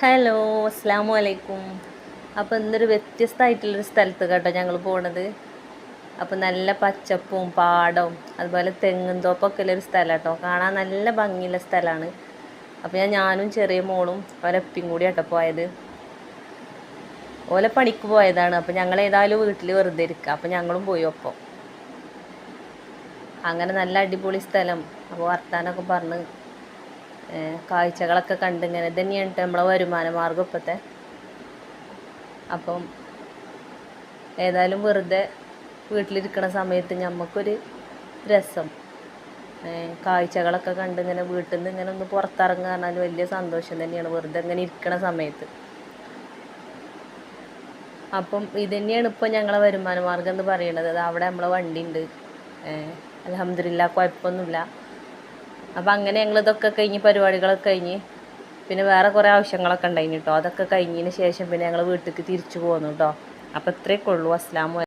Hello അസ്സാം വലൈക്കും അപ്പോൾ ഇന്നൊരു വ്യത്യസ്തമായിട്ടുള്ളൊരു സ്ഥലത്ത് കേട്ടോ ഞങ്ങൾ പോണത്. അപ്പോൾ നല്ല പച്ചപ്പും പാടവും അതുപോലെ തെങ്ങും തോപ്പൊക്കെ ഉള്ളൊരു സ്ഥലം കേട്ടോ. കാണാൻ നല്ല ഭംഗിയുള്ള സ്ഥലമാണ്. അപ്പോൾ ഞാൻ ഞാനും ചെറിയ മോളും ഒരപ്പിയും കൂടി കേട്ടോ പോയത്. ഓലെ പണിക്ക് പോയതാണ്. അപ്പോൾ ഞങ്ങൾ ഏതായാലും വീട്ടിൽ വെറുതെ ഇരിക്കുക അപ്പോൾ ഞങ്ങളും പോയി ഒപ്പം. അങ്ങനെ നല്ല അടിപൊളി സ്ഥലം. അപ്പോൾ വർത്താനമൊക്കെ പറഞ്ഞ് കാഴ്ചകളൊക്കെ കണ്ട് ഇങ്ങനെ തന്നെയാണ് നമ്മളെ വരുമാന മാർഗം ഇപ്പോഴത്തെ അപ്പം ഏതായാലും വെറുതെ വീട്ടിലിരിക്കണ സമയത്ത് നമുക്കൊരു രസം. കാഴ്ചകളൊക്കെ കണ്ട് ഇങ്ങനെ വീട്ടിൽ നിന്ന് ഇങ്ങനെ ഒന്ന് പുറത്തിറങ്ങുക പറഞ്ഞാൽ വലിയ സന്തോഷം തന്നെയാണ്. വെറുതെ ഇങ്ങനെ ഇരിക്കണ സമയത്ത്. അപ്പം ഇത് തന്നെയാണ് ഇപ്പോൾ ഞങ്ങളെ വരുമാന മാർഗം എന്ന് പറയുന്നത് അവിടെ നമ്മളെ വണ്ടി ഉണ്ട് അലഹമില്ല കുഴപ്പമൊന്നുമില്ല. അപ്പം അങ്ങനെ ഞങ്ങൾ ഇതൊക്കെ കഴിഞ്ഞ് പരിപാടികളൊക്കെ കഴിഞ്ഞ് പിന്നെ വേറെ കുറേ ആവശ്യങ്ങളൊക്കെ ഉണ്ടായിന് കേട്ടോ അതൊക്കെ കഴിഞ്ഞതിന് ശേഷം പിന്നെ ഞങ്ങൾ വീട്ടിലേക്ക് തിരിച്ചു പോന്നു കേട്ടോ അപ്പോൾ ഇത്രയൊക്കെ ഉള്ളൂ. അസ്ലാം